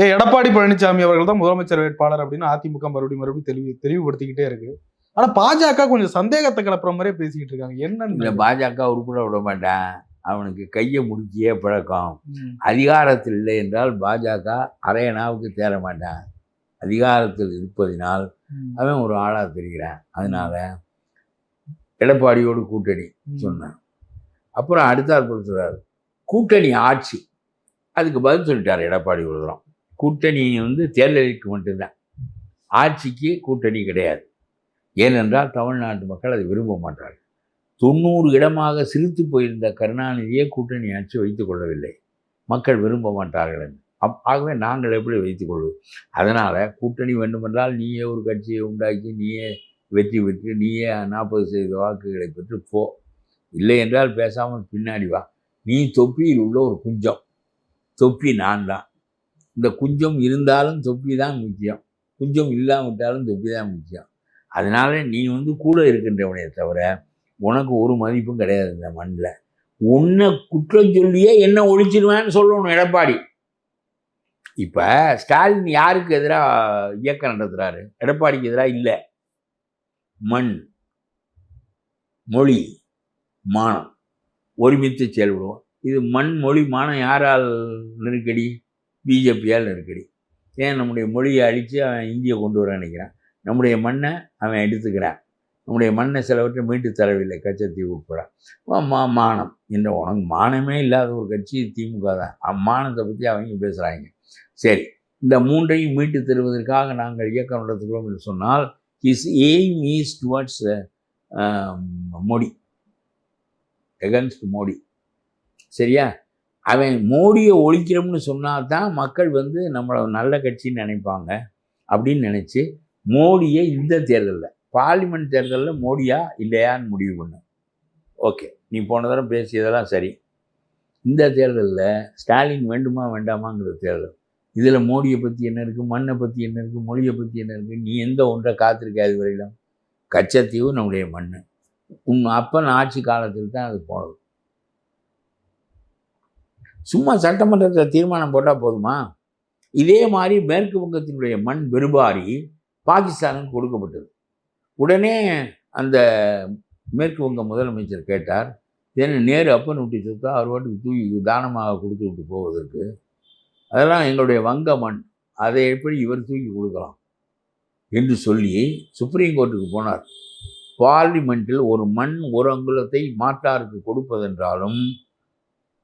ஏ எடப்பாடி பழனிசாமி அவர்கள் தான் முதலமைச்சர் வேட்பாளர் அப்படின்னு அதிமுக மறுபடியும் மறுபடியும் தெளிவு தெளிவுபடுத்திக்கிட்டே இருக்கு. ஆனா பாஜக கொஞ்சம் சந்தேகத்தை கிளப்புற மாதிரியே பேசிக்கிட்டு இருக்காங்க. என்னன்னு பாஜக உருப்பட விட மாட்டான். அவனுக்கு கையை முடிக்கியே பழக்கம். அதிகாரத்தில் இல்லை என்றால் பாஜக அரையனாவுக்கு தேர மாட்டான். அதிகாரத்தில் இருப்பதினால் அவன் ஒரு ஆளாக தெரிகிறான். அதனால எடப்பாடியோடு கூட்டணி. சொன்னான். அப்புறம் அடுத்தார் சொல்றாரு கூட்டணி ஆட்சி. அதுக்கு பதில் சொல்லிட்டார் எடப்பாடி ஒரு தரம். கூட்டணி வந்து தேர்தலுக்கு மட்டும்தான் ஆட்சிக்கு கூட்டணி கிடையாது. ஏனென்றால் தமிழ்நாட்டு மக்கள் அதை விரும்ப மாட்டார்கள். தொண்ணூறு இடமாக சிரித்து போயிருந்த கருணாநிதியே கூட்டணி ஆட்சி வைத்துக் கொள்ளவில்லை. மக்கள் விரும்ப மாட்டார்கள் என்று. அப் ஆகவே நாங்கள் எப்படி வைத்துக்கொள்வோம் அதனால் கூட்டணி வேண்டுமென்றால் நீயே ஒரு கட்சியை உண்டாக்கி நீயே வெற்றி பெற்று நீயே நாற்பது சதவீத வாக்குகளை பெற்று போ. இல்லை என்றால் பேசாமல் பின்னாடி வா. நீ தொப்பியில் உள்ள ஒரு குஞ்சம். தொப்பி நான் தான். இந்த குஞ்சம் இருந்தாலும் தொப்பி தான் முக்கியம். குஞ்சம் இல்லாவிட்டாலும் தொப்பி தான் முக்கியம். அதனால நீ வந்து கூட இருக்கின்றவனே தவிர உனக்கு ஒரு மதிப்பும் கிடையாது இந்த மண்ணில். உன்னை குற்றம் சொல்லியே என்ன ஒழிச்சிருவேன்னு சொல்லணும் எடப்பாடி. இப்போ ஸ்டாலின் யாருக்கு எதிராக இயக்கம் நடத்துகிறாரு எடப்பாடிக்கு எதிராக இல்லை. மண் மொழி மானம். ஒருமித்து செயல்படுவோம். இது மண் மொழி மானம் யாரால் நெருக்கடி? பிஜேபியால் நெருக்கடி. ஏன் நம்முடைய மொழியை அழித்து அவன் இந்தியை கொண்டு வர நினைக்கிறான்? நம்முடைய மண்ணை அவன் எடுத்துக்கிறான். நம்முடைய மண்ணை சிலவற்றை மீட்டு தரவில்லை. கச்சத்தீவு உட்பட மா- மானம் என்ற உனக்கு மானமே இல்லாத ஒரு கட்சி திமுக தான். அம்மானத்தை பற்றி அவங்க பேசுகிறாங்க சரி இந்த மூன்றையும் மீட்டு தருவதற்காக நாங்கள் இயக்கம் நடத்துகிறோம் என்று சொன்னால் his aim is towards Modi. Against Modi. சரியா? அவன் மோடியை ஒழிக்கிறோம்னு சொன்னால் தான் மக்கள் வந்து நம்மளை நல்ல கட்சின்னு நினைப்பாங்க அப்படின்னு நினச்சி மோடியை இந்த தேர்தலில் பார்லிமெண்ட் தேர்தலில் மோடியா இல்லையான்னு முடிவு பண்ணு. ஓகே நீ போன தடவை பேசியதெல்லாம் சரி. இந்த தேர்தலில் ஸ்டாலின் வேண்டுமா வேண்டாமாங்கிற தேர்தல். இதில் மோடியை பற்றி என்ன இருக்குது மண்ணை பற்றி என்ன இருக்குது மொழியை பற்றி என்ன இருக்குது நீ எந்த ஒன்றை காத்திருக்க அது வரையிலும்? கச்சத்தீவு நம்முடைய மண் உன் அப்பன் ஆட்சி காலத்தில் தான் அது போனது. சும்மா சட்டமன்றத்தில் தீர்மானம் போட்டால் போதுமா? இதே மாதிரி மேற்கு வங்கத்தினுடைய மண் பெருபாரி பாகிஸ்தானுக்கு கொடுக்கப்பட்டது. உடனே அந்த மேற்கு வங்க முதலமைச்சர் கேட்டார் ஏன்னா நேரு அப்பன் விட்டு சொத்தா அவர் வாட்டுக்கு தூக்கி தானமாக கொடுத்து விட்டு போவதற்கு? அதெல்லாம் எங்களுடைய வங்க மண் அதை எப்படி இவர் தூக்கி கொடுக்கலாம்? என்று சொல்லி சுப்ரீம் கோர்ட்டுக்கு போனார். பார்லிமெண்ட்டில் ஒரு மண் ஒரு அங்குலத்தை மாற்றாருக்கு கொடுப்பதென்றாலும்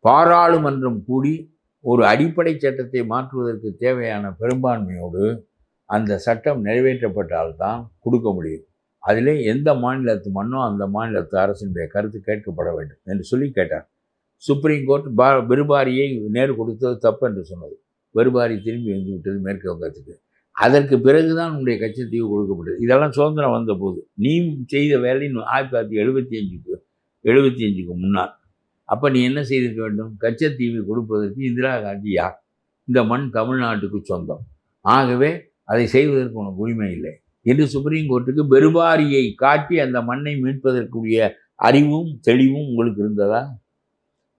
பாராளுமன்றம் கூடி ஒரு அடிப்படை சட்டத்தை மாற்றுவதற்கு தேவையான பெரும்பான்மையோடு அந்த சட்டம் நிறைவேற்றப்பட்டால்தான் கொடுக்க முடியும். அதிலே எந்த மாநிலத்து மண்ணோ அந்த மாநிலத்து அரசினுடைய கருத்து கேட்கப்பட வேண்டும் என்று சொல்லி கேட்டார். சுப்ரீம் கோர்ட் பா பெருபாரியை நேரு கொடுத்தது தப்பு என்று சொன்னது. பெருபாரி திரும்பி வந்து விட்டது மேற்கு வங்கத்துக்கு. அதற்கு பிறகுதான் உன்னுடைய கட்சித்தீவு கொடுக்கப்பட்டது. இதெல்லாம் சுதந்திரம் வந்தபோது நீ செய்த வேலை ஆயிரத்தி தொள்ளாயிரத்தி எழுபத்தி அஞ்சுக்கு எழுபத்தி அஞ்சுக்கு முன்னால். அப்போ நீ என்ன செய்திருக்க வேண்டும்? கச்சத்தீவை கொடுப்பதற்கு இந்திரா காந்தி யார்? இந்த மண் தமிழ்நாட்டுக்கு சொந்தம். ஆகவே அதை செய்வதற்கு உனக்கு உரிமை இல்லை என்று சுப்ரீம் கோர்ட்டுக்கு பெருபாரியை காட்டி அந்த மண்ணை மீட்பதற்குரிய அறிவும் தெளிவும் உங்களுக்கு இருந்ததா?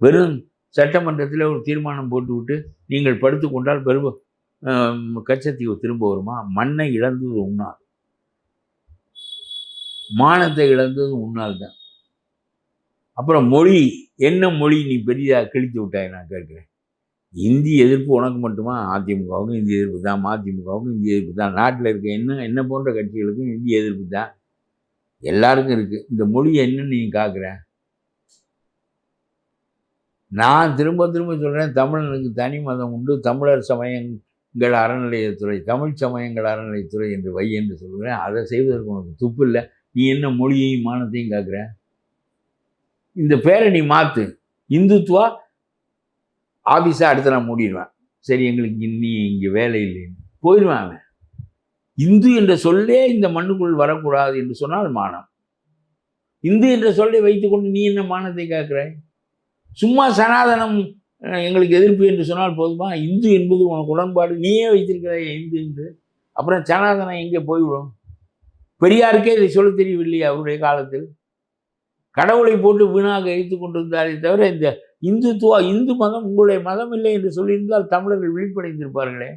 வெறும் சட்டமன்றத்தில் ஒரு தீர்மானம் போட்டுவிட்டு நீங்கள் படுத்துக்கொண்டால் பெரு கச்சத்தீவு திரும்ப வருமா? மண்ணை இழந்தது உன்னால். மானத்தை இழந்தது உன்னால் தான். அப்புறம் மொழி என்ன மொழி நீ பெரிதாக கிழித்து விட்டாய் நான் கேட்குறேன். இந்தி எதிர்ப்பு உனக்கு மட்டுமா? அதிமுகவுக்கும் இந்தி எதிர்ப்பு தான் மதிமுகவுக்கும் இந்தி எதிர்ப்பு தான். நாட்டில் இருக்க என்ன என்ன போன்ற கட்சிகளுக்கும் இந்தி எதிர்ப்பு தான். எல்லாருக்கும் இருக்குது இந்த மொழி என்னன்னு நீ காக்குற? நான் திரும்ப திரும்ப சொல்கிறேன் தமிழனுக்கு தனி மதம் உண்டு. தமிழர் சமயங்கள் அறநிலையத்துறை தமிழ் சமயங்கள் அறநிலையத்துறை என்று வை என்று சொல்கிறேன் அதை செய்வதற்கு உனக்கு துப்பு இல்லை. நீ என்ன மொழியையும் மானத்தையும் காக்குற? இந்த பேரை நீ மாற்று இந்துத்துவா? ஆஃபீஸை அடுத்து நான் மூடிடுவேன். சரி எங்களுக்கு இன்னி இங்கே வேலை இல்லைன்னு போயிடுவேன் அவன். இந்து என்ற சொல்லே இந்த மண்ணுக்குள் வரக்கூடாது என்று சொன்னால் மானம். இந்து என்ற சொல்லை வைத்துக்கொண்டு நீ என்ன மானத்தை காக்கிறாய்? சும்மா சனாதனம் எங்களுக்கு எதிர்ப்பு என்று சொன்னால் போதுமா? இந்து என்பது உனக்கு உடன்பாடு. நீயே வைத்திருக்கிறாய் இந்து என்று. அப்புறம் சனாதனம் எங்கே போய்விடும்? பெரியாருக்கே இதை சொல்ல தெரியவில்லையே அவருடைய காலத்தில்? கடவுளை போட்டு வீணாக எரித்து கொண்டிருந்தாரே தவிர இந்த இந்துத்துவா இந்து மதம் உங்களுடைய மதம் இல்லை என்று சொல்லியிருந்தால் தமிழர்கள் விழிப்படைந்திருப்பார்களே.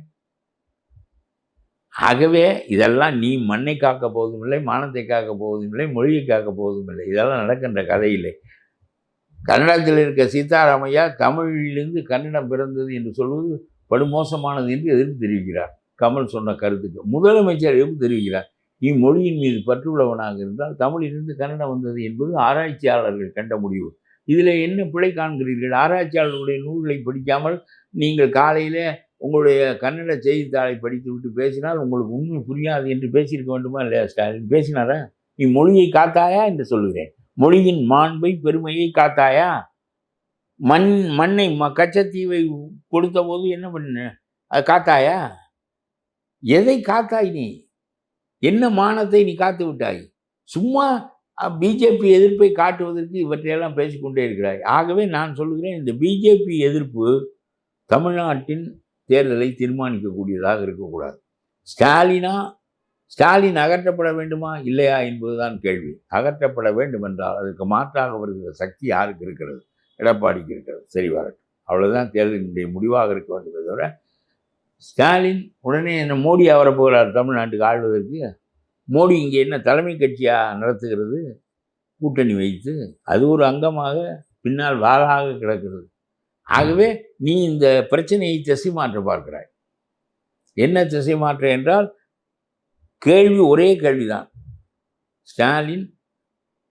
ஆகவே இதெல்லாம் நீ மண்ணை காக்க போவதும் இல்லை மானத்தை காக்க போவதும் இல்லை மொழியை காக்க போவதும் இல்லை. இதெல்லாம் நடக்கின்ற கதை இல்லை கன்னடத்தில் இருக்க சீதாராமையா தமிழிலிருந்து கன்னடம் பிறந்தது என்று சொல்வது படுமோசமானது என்று எதிர்ப்பு தெரிவிக்கிறார். கமல் சொன்ன கருத்துக்கு முதலமைச்சர் எதிர்ப்பு தெரிவிக்கிறார். இம்மொழியின் மீது பற்றுள்ளவனாக இருந்தால் தமிழிலிருந்து கன்னடம் வந்தது என்பது ஆராய்ச்சியாளர்கள் கண்ட முடிவு. இதில் என்ன பிழை காண்கிறீர்கள்? ஆராய்ச்சியாளர்களுடைய நூல்களை படிக்காமல் நீங்கள் காலையில் உங்களுடைய கன்னட செய்தித்தாளை படித்து விட்டு பேசினால் உங்களுக்கு உண்மை புரியாது என்று பேசியிருக்க வேண்டுமா இல்லையா ஸ்டாலின்? பேசினாரா? நீ மொழியை காத்தாயா என்று சொல்லுகிறேன். மொழியின் மாண்பை பெருமையை காத்தாயா? மண் மண்ணை ம கச்சத்தீவை கொடுத்த போது என்ன பண்ண அது காத்தாயா? எதை காத்தாய் நீ? என்ன மானத்தை நீ காத்து விட்டாய்? சும்மா பிஜேபி எதிர்ப்பை காட்டுவதற்கு இவற்றையெல்லாம் பேசிக்கொண்டே இருக்கிறாய். ஆகவே நான் சொல்லுகிறேன் இந்த பிஜேபி எதிர்ப்பு தமிழ்நாட்டின் தேர்தலை தீர்மானிக்கக்கூடியதாக இருக்கக்கூடாது. ஸ்டாலினா ஸ்டாலின் அகற்றப்பட வேண்டுமா? இல்லையா என்பதுதான் கேள்வி. அகற்றப்பட வேண்டும் என்றால் அதுக்கு மாற்றாக வருகிற சக்தி யாருக்கு இருக்கிறது? எடப்பாடிக்கு இருக்கிறது. சரி வரட்டும். அவ்வளோதான் தேர்தலினுடைய முடிவாக இருக்க வேண்டுமே தவிர ஸ்டாலின் உடனே என்ன மோடி வரப்போகிறார் தமிழ்நாட்டுக்கு ஆள்வதற்கு மோடி இங்கே என்ன தலைமை கட்சியாக நடத்துகிறது கூட்டணி வைத்து அது ஒரு அங்கமாக பின்னால் வாழாக கிடக்கிறது. ஆகவே நீ இந்த பிரச்சனையை திசை மாற்ற பார்க்கிறாய். என்ன திசை மாற்ற என்றால் கேள்வி ஒரே கேள்விதான். ஸ்டாலின்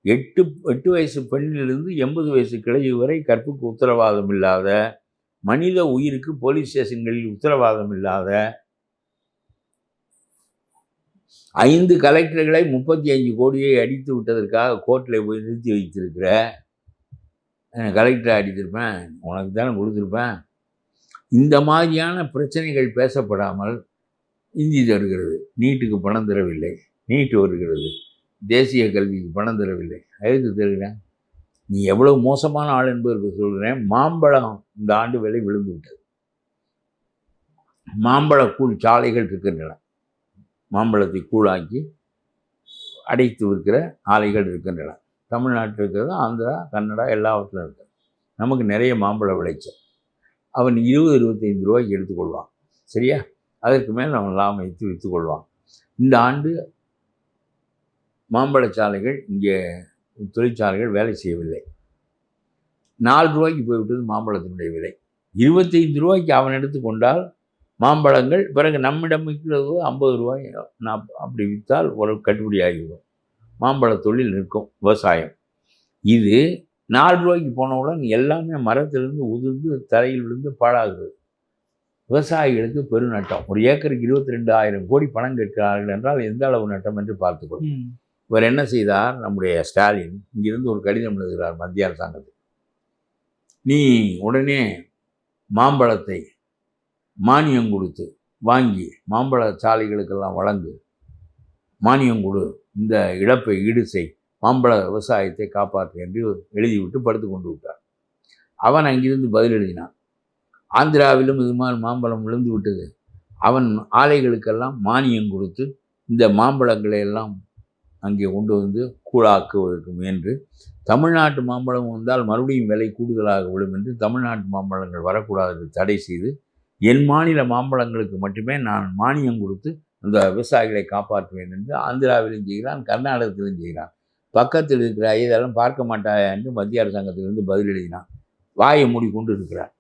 எட்டு எட்டு வயசு பெண்ணிலிருந்து எண்பது வயசு கிழவி வரை கற்புக்கு உத்தரவாதம் இல்லாத மனித உயிருக்கு போலீஸ் ஸ்டேஷன்களில் உத்தரவாதம் இல்லாத ஐந்து கலெக்டர்களை முப்பத்தி அஞ்சு கோடியை அடித்து விட்டதற்காக கோர்ட்டில் போய் நிறுத்தி வைத்திருக்கிற கலெக்டரை அடித்திருப்பேன் உனக்கு தானே கொடுத்துருப்பேன். இந்த மாதிரியான பிரச்சனைகள் பேசப்படாமல் இந்தி தருகிறது. நீட்டுக்கு பணம் தரவில்லை. நீட்டு வருகிறது. தேசிய கல்விக்கு பணம் தரவில்லை. எதுக்கு தருகிறேன்? நீ எவ்வளவு மோசமான ஆள் என்பதற்கு சொல்கிறேன். மாம்பழம் இந்த ஆண்டு விலை விழுந்து விட்டது. மாம்பழக்கூழ் சாலைகள் இருக்கின்றன. மாம்பழத்தை கூழாக்கி அடைத்து விற்கிற ஆலைகள் இருக்கின்றன. தமிழ்நாட்டில் இருக்கிறது ஆந்திரா கன்னடா எல்லாவற்றிலும் இருக்குது நமக்கு நிறைய மாம்பழ விளைச்சல். அவன் இருபது இருபத்தைந்து ரூபாய்க்கு எடுத்துக்கொள்வான். சரியா? அதற்கு மேல் அவன் லாபம் வைத்து விற்றுக்கொள்வான் இந்த ஆண்டு மாம்பழச்சாலைகள் இங்கே தொழிற்சாலைகள் வேலை செய்யவில்லை. நாலு ரூபாய்க்கு போய்விட்டது மாம்பழத்தினுடைய விலை. இருபத்தைந்து ரூபாய்க்கு அவன் எடுத்துக்கொண்டால் மாம்பழங்கள் பிறகு நம்மிடம் விற்கிறது ஐம்பது ரூபாய் நான் அப்படி விற்றால் ஒரு கட்டுப்படி ஆகிவிடும். மாம்பழ தொழில் நிற்கும் விவசாயம். இது நாலு ரூபாய்க்கு போனவுடன் எல்லாமே மரத்திலிருந்து உதிர்ந்து தரையில் விழுந்து பாழாகுது. விவசாயிகளுக்கு பெருநட்டம் ஒரு ஏக்கருக்கு இருபத்தி ரெண்டு ஆயிரம் கோடி பணம் கேட்கிறார்கள் என்றால் எந்த அளவு நட்டம் என்று பார்த்துக்கொள்ளும் இவர் என்ன செய்தார்? நம்முடைய ஸ்டாலின் இங்கிருந்து ஒரு கடிதம் எழுதுகிறார் மத்திய அரசாங்கத்துக்கு. நீ உடனே மாம்பழத்தை மானியம் கொடுத்து வாங்கி மாம்பழ சாலைகளுக்கெல்லாம் வழங்கு. மானியம் கொடு. இந்த இழப்பை ஈடு செய். மாம்பழ விவசாயத்தை காப்பாற்று என்று எழுதிவிட்டு படுத்து கொண்டு விட்டார் அவன் அங்கிருந்து பதில் எழுதினான். ஆந்திராவிலும் இது மாதிரி மாம்பழம் விழுந்து விட்டது. அவன் ஆலைகளுக்கெல்லாம் மானியம் கொடுத்து இந்த மாம்பழங்களை எல்லாம் அங்கே கொண்டு வந்து கூழாக்குவதற்கு முயன்று தமிழ்நாட்டு மாம்பழம் வந்தால் மறுபடியும் விலை கூடுதலாக விடும் என்று தமிழ்நாட்டு மாம்பழங்கள் வரக்கூடாது என்று தடை செய்து என் மாநில மாம்பழங்களுக்கு மட்டுமே நான் மானியம் கொடுத்து அந்த விவசாயிகளை காப்பாற்றுவேன் என்று ஆந்திராவிலும் செய்கிறான் கர்நாடகத்திலும் செய்கிறான். பக்கத்தில் இருக்கிற இதெல்லாம் பார்க்க மாட்டாயா என்று மத்திய அரசாங்கத்திலிருந்து பதில் எழுதினான். வாயை மூடி கொண்டு இருக்கிறார்.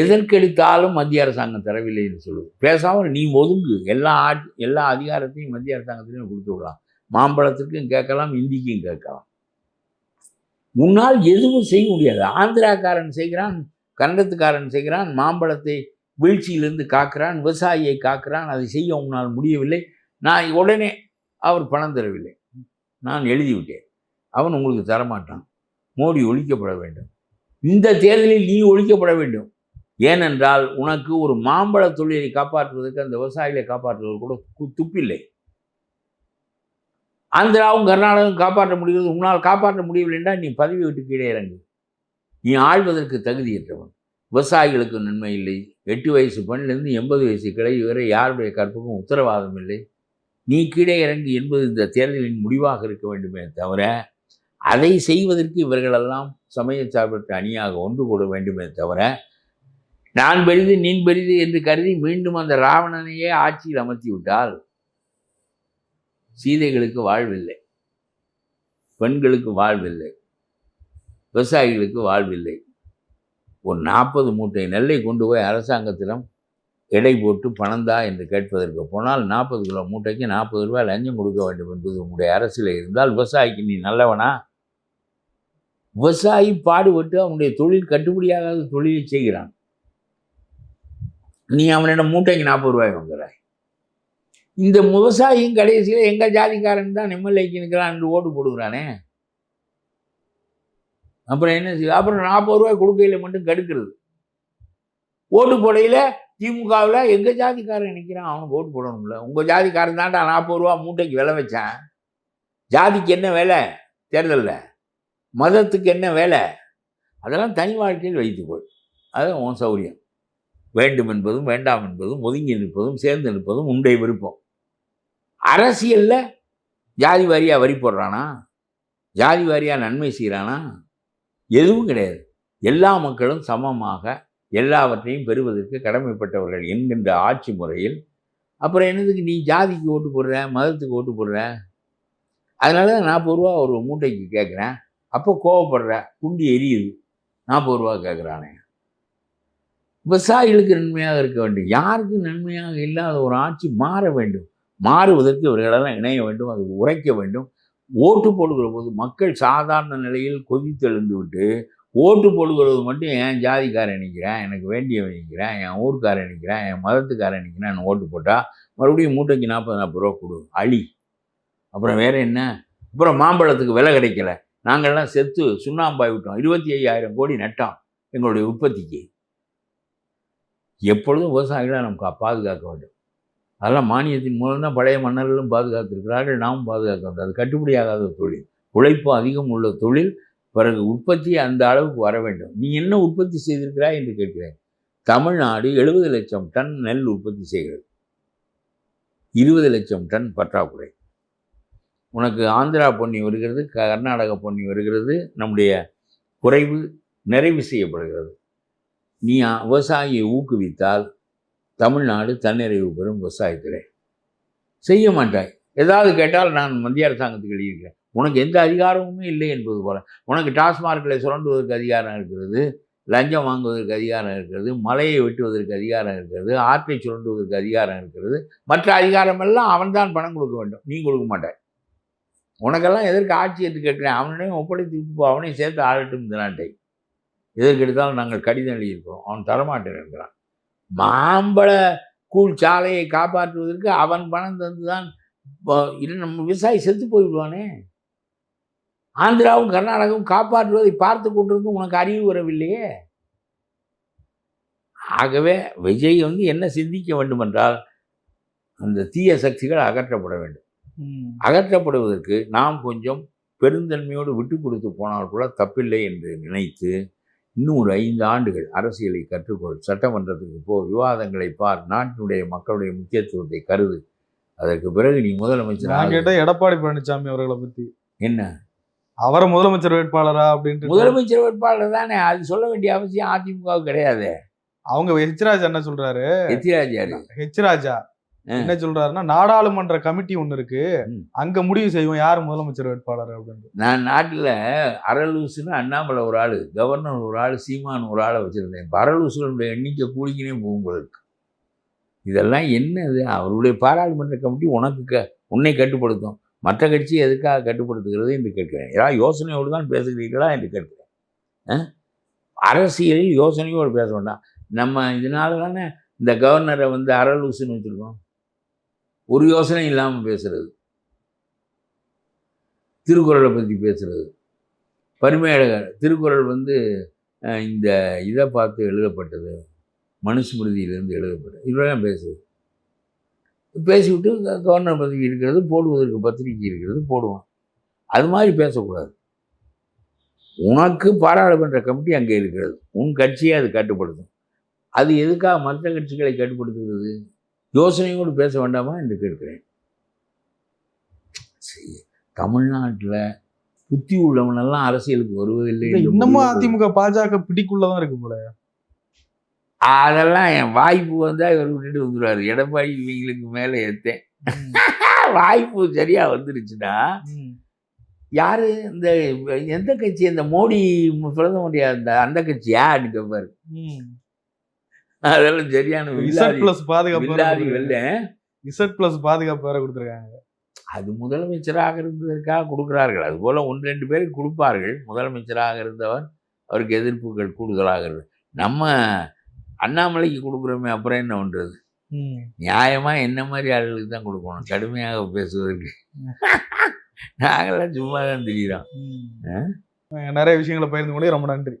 எதற்கெடுத்தாலும் மத்திய அரசாங்கம் தரவில்லை என்று சொல்லுது. பேசாமல் நீ ஒதுங்கு. எல்லா ஆட்சி எல்லா அதிகாரத்தையும் மத்திய அரசாங்கத்திலையும் கொடுத்து விடலாம். மாம்பழத்துக்கும் கேட்கலாம் இந்திக்கும் கேட்கலாம். உன்னால் எதுவும் செய்ய முடியாது. ஆந்திராக்காரன் செய்கிறான் கன்னடத்துக்காரன் செய்கிறான் மாம்பழத்தை வீழ்ச்சியிலிருந்து காக்கிறான் விவசாயியை காக்கிறான் அதை செய்ய உன்னால் முடியவில்லை. நான் உடனே அவர் பணம் தரவில்லை. நான் எழுதிவிட்டேன். அவன் உங்களுக்கு தரமாட்டான். மோடி ஒழிக்கப்பட வேண்டும். இந்த தேர்தலில் நீ ஒழிக்கப்பட வேண்டும். ஏனென்றால் உனக்கு ஒரு மாம்பழ தொழிலை காப்பாற்றுவதற்கு அந்த விவசாயிகளை காப்பாற்றுவதற்கு கூட துப்பில்லை. ஆந்திராவும் கர்நாடகம் காப்பாற்ற முடிகிறது உன்னால் காப்பாற்ற முடியவில்லை என்றால் நீ பதவி விட்டு கீழே இறங்கு. நீ ஆழ்வதற்கு தகுதியற்றவன். விவசாயிகளுக்கு நன்மை இல்லை. எட்டு வயசு பெண்ணிலிருந்து எண்பது வயசு கிளை வரை யாருடைய கற்புக்கும் உத்தரவாதம் இல்லை. நீ கீழே இறங்கு என்பது இந்த தேர்தலின் முடிவாக இருக்க வேண்டுமே தவிர அதை செய்வதற்கு இவர்களெல்லாம் சமய சார்பற்ற அணியாக ஒன்று கூட வேண்டுமே தவிர நான் பெரிது நீன் பெரிது என்று கருதி மீண்டும் அந்த ராவணனையே ஆட்சியில் அமர்த்தி விட்டால் சீதைகளுக்கு வாழ்வில்லை. பெண்களுக்கு வாழ்வில்லை. விவசாயிகளுக்கு வாழ்வில்லை. ஒரு நாற்பது மூட்டை நெல்லை கொண்டு போய் அரசாங்கத்திடம் எடை போட்டு பணந்தா என்று கேட்பதற்கு போனால் நாற்பது கிலோ மூட்டைக்கு நாற்பது ரூபாய் லஞ்சம் கொடுக்க வேண்டும் என்பது உங்களுடைய அரசில் இருந்தால் விவசாயிக்கு நீ நல்லவனா? விவசாயி பாடுபட்டு அவனுடைய தொழில் கட்டுப்படியாகாத தொழிலை செய்கிறான். நீ அவனிடம் மூட்டைக்கு நாற்பது ரூபாய் வாங்குறாய் இந்த விவசாயியும் கடைசியில் எங்கள் ஜாதிக்காரன் தான் எம்எல்ஏக்கு நிற்கிறான் ஓட்டு போடுகிறானே? அப்புறம் என்ன செய்ய அப்புறம் நாற்பது ரூபாய் கொடுக்கையில் மட்டும் கெடுக்கிறது. ஓட்டு போடையில் திமுகவில் எங்கள் ஜாதிக்காரன் நிற்கிறான்? அவனுக்கு ஓட்டு போடணும்ல. உங்கள் ஜாதிக்காரன் தான்டா நாற்பது ரூபா மூட்டைக்கு விலை வச்சான். ஜாதிக்கு என்ன வேலை? தேர்தலில். மதத்துக்கு என்ன வேலை? அதெல்லாம் தனி வாழ்க்கையில் வைத்துக்கொள். அது உன் சௌரியம். வேண்டும் என்பதும் வேண்டாம் என்பதும் ஒதுங்கி நிற்பதும் சேர்ந்து நிற்பதும் உண்டை விருப்பம். அரசியலில் ஜாதி வாரியாக வரி போடுறானா? ஜாதி வாரியாக நன்மை செய்கிறானா எதுவும் கிடையாது. எல்லா மக்களும் சமமாக எல்லாவற்றையும் பெறுவதற்கு கடமைப்பட்டவர்கள் என்கின்ற ஆட்சி முறையில். அப்புறம் என்னதுக்கு நீ ஜாதிக்கு ஓட்டு போடுற மதத்துக்கு ஓட்டு போடுற? அதனால தான் நாற்பது ரூபா ஒரு மூட்டைக்கு கேட்குறேன் அப்போ கோவப்படுற குண்டி எரியுது. நாற்பது ரூபா கேட்குறானே விவசாயிகளுக்கு நன்மையாக இருக்க வேண்டும். யாருக்கு நன்மையாக இல்லாத ஒரு ஆட்சி மாற வேண்டும். மாறுவதற்கு இவர்களெல்லாம் இணைய வேண்டும் அது உரைக்க வேண்டும். ஓட்டு போடுகிற போது மக்கள் சாதாரண நிலையில் கொதித்தெழுந்து விட்டு ஓட்டு போடுகிறது மட்டும் என் ஜாதிக்காரன் நிற்கிறேன் எனக்கு வேண்டியவன் நிற்கிறேன் என் ஊருக்காரன் நிற்கிறேன் என் மதத்துக்காரன் நிற்கிறேன் ஓட்டு போட்டால் மறுபடியும் மூட்டைக்கு நாற்பது நாற்பது ரூபா கொடு அழி. அப்புறம் வேறு என்ன? அப்புறம் மாம்பழத்துக்கு விலை கிடைக்கல. நாங்கள்லாம் செத்து சுண்ணாம்பாய் விட்டோம். இருபத்தி ஐயாயிரம் கோடி நட்டோம் எங்களுடைய உற்பத்திக்கு. எப்பொழுதும் விவசாயிகளை நமக்கு பாதுகாக்க வேண்டும். அதெல்லாம் மானியத்தின் மூலம் தான் பழைய மன்னர்களும் பாதுகாத்திருக்கிறார்கள் நாமும் பாதுகாக்க வேண்டும் அது கட்டுப்படியாகாத தொழில். உழைப்பு அதிகம் உள்ள தொழில் பிறகு உற்பத்தி அந்த அளவுக்கு வர வேண்டும். நீ என்ன உற்பத்தி செய்திருக்கிறாய் என்று கேட்கிறேன். தமிழ்நாடு எழுபது லட்சம் டன் நெல் உற்பத்தி செய்கிறது. இருபது லட்சம் டன் பற்றாக்குறை. உனக்கு ஆந்திரா பொன்னி வருகிறது கர்நாடக பொன்னி வருகிறது நம்முடைய குறைவு நிறைவு செய்யப்படுகிறது. நீ விவசாயியை ஊக்குவித்தால் தமிழ்நாடு தன்னிறைவு பெறும் விவசாயத்துறை செய்ய மாட்டாய். ஏதாவது கேட்டால் நான் மத்திய அரசாங்கத்துக்கு எழுதியிருக்கிறேன். உனக்கு எந்த அதிகாரமுமே இல்லை என்பது போல. உனக்கு டாஸ்மார்க்கில் சுரண்டுவதற்கு அதிகாரம் இருக்கிறது லஞ்சம் வாங்குவதற்கு அதிகாரம் இருக்கிறது மலையை வெட்டுவதற்கு அதிகாரம் இருக்கிறது ஆற்றை சுரண்டுவதற்கு அதிகாரம் இருக்கிறது. மற்ற அதிகாரமெல்லாம் அவன்தான் பணம் கொடுக்க வேண்டும். நீ கொடுக்க மாட்டாய். உனக்கெல்லாம் எதற்கு ஆட்சி என்று கேட்கிறேன். அவனையும் ஒப்படைத்து விட்டு அவனையும் சேர்த்து ஆளட்டும் இந்த நாட்டை. எதற்கு எடுத்தாலும் நாங்கள் கடிதம் எழுதியிருக்கிறோம். அவன் தரமாட்டேன் இருக்கிறான் மாம்பழ கூழ் சாலையை காப்பாற்றுவதற்கு அவன் பணம் தந்து தான் இல்லை நம்ம விவசாயி செத்து போய்விடுவானே. ஆந்திராவும் கர்நாடகாவும் காப்பாற்றுவதை பார்த்து கொண்டிருந்து உனக்கு அறிவு வரவில்லையே. ஆகவே விஜய் வந்து என்ன சிந்திக்க வேண்டும் என்றால் அந்த தீய சக்திகள் அகற்றப்பட வேண்டும். அகற்றப்படுவதற்கு நாம் கொஞ்சம் பெருந்தன்மையோடு விட்டு கொடுத்து போனால் கூட தப்பில்லை என்று நினைத்து இன்னும் ஒரு ஐந்து ஆண்டுகள் அரசியலை கற்றுக்கொள். சட்டமன்றத்துக்கு போ. விவாதங்களை பார். நாட்டினுடைய மக்களுடைய முக்கியத்துவத்தை கருது. அதற்கு பிறகு நீ முதலமைச்சர் நான் எடப்பாடி பழனிசாமி அவர்களை பத்தி. என்ன? அவரை முதலமைச்சர் வேட்பாளரா அப்படின்ட்டு முதலமைச்சர் வேட்பாளர் தானே. அது சொல்ல வேண்டிய அவசியம் அதிமுகவுக்கு கிடையாது. அவங்க ஹெச் ராஜா என்ன சொல்றாரு. எத்திராஜாரு ஹெச் ராஜா என்ன சொல்றாருன்னா நாடாளுமன்ற கமிட்டி ஒண்ணு இருக்கு. அங்க முடிவு செய்வோம் யார் முதலமைச்சர் வேட்பாளர் அப்படின்னு நான் நாட்டில் அரலூசுன்னு அண்ணாமலை ஒரு ஆள் கவர்னர் ஒரு ஆள் சீமான் ஒரு ஆளை வச்சுருந்தேன். இப்போ அரலூசுகளுடைய எண்ணிக்கை போல இருக்கு. இதெல்லாம் என்னது? அவருடைய பாராளுமன்ற கமிட்டி உனக்கு க உன்னை கட்டுப்படுத்தும். மற்ற கட்சி எதுக்காக கட்டுப்படுத்துகிறது என்று கேட்கிறேன். ஏதாவது யோசனையோடு தான் பேசுகிறீர்களா என்று கேட்கிறேன். ஆ? அரசியலில் யோசனையோடு பேச வேண்டாம். நம்ம இதனால தானே இந்த கவர்னரை வந்து அரலூசுன்னு வச்சுருக்கோம். ஒரு யோசனை இல்லாமல் பேசுகிறது திருக்குறளை பற்றி பேசுகிறது பரிமையழகர் திருக்குறள் வந்து இந்த இதை பார்த்து எழுதப்பட்டது. மனுஸ்மிருதியிலேருந்து எழுதப்பட்டது. இவ்வளோதான் பேசுது. பேசிவிட்டு கவர்னர் பதவி இருக்கிறது போடுவதற்கு பத்திரிக்கை இருக்கிறது போடுவான். அது மாதிரி பேசக்கூடாது. உனக்கு பாராளுமன்ற கமிட்டி அங்கே இருக்கிறது. உன் கட்சியை அது கட்டுப்படுத்தும். அது எதுக்காக மற்ற கட்சிகளை கட்டுப்படுத்துகிறது? யோசனையோடு பேச வேண்டாமா என்று கேட்கிறேன். சரி, தமிழ்நாட்டுல புத்தி உள்ளவனெல்லாம் அரசியலுக்கு வருவதில்லை இன்னமும் அதிமுக பாஜக பிடிக்குள்ளதான் இருக்கு போல. அதெல்லாம் என் வாய்ப்பு வந்தால் இவர் விட்டுட்டு வந்துடுவார் எடப்பாடி இவங்களுக்கு மேலே ஏற்றேன் வாய்ப்பு சரியாக வந்துருச்சுன்னா. யாரு இந்த எந்த கட்சி? இந்த மோடி பிரதமருடைய அந்த அந்த கட்சியா கேட்பாரு ம். அதெல்லாம் சரியான இசட் பிளஸ் பாதுகாப்பு. வெள்ளை. இசட் பிளஸ் பாதுகாப்பு வேற கொடுத்துருக்காங்க. அது முதலமைச்சராக இருந்ததற்காக கொடுக்கிறார்கள். அதுபோல் ஒன்று ரெண்டு பேருக்கு கொடுப்பார்கள். முதலமைச்சராக இருந்தவர் அவருக்கு எதிர்ப்புகள் கூடுதலாக இருக்கு நம்ம அண்ணாமலைக்கு கொடுக்குறோமே அப்புறம் என்ன பண்ணுறது. நியாயமாக என்ன மாதிரி ஆளுகளுக்கு தான் கொடுக்கணும்? கடுமையாக பேசுவதற்கு. நாங்களாம் சும்மா தான் தெரியுறோம். நிறைய விஷயங்களை பகிர்ந்து கொண்டே ரொம்ப நன்றி.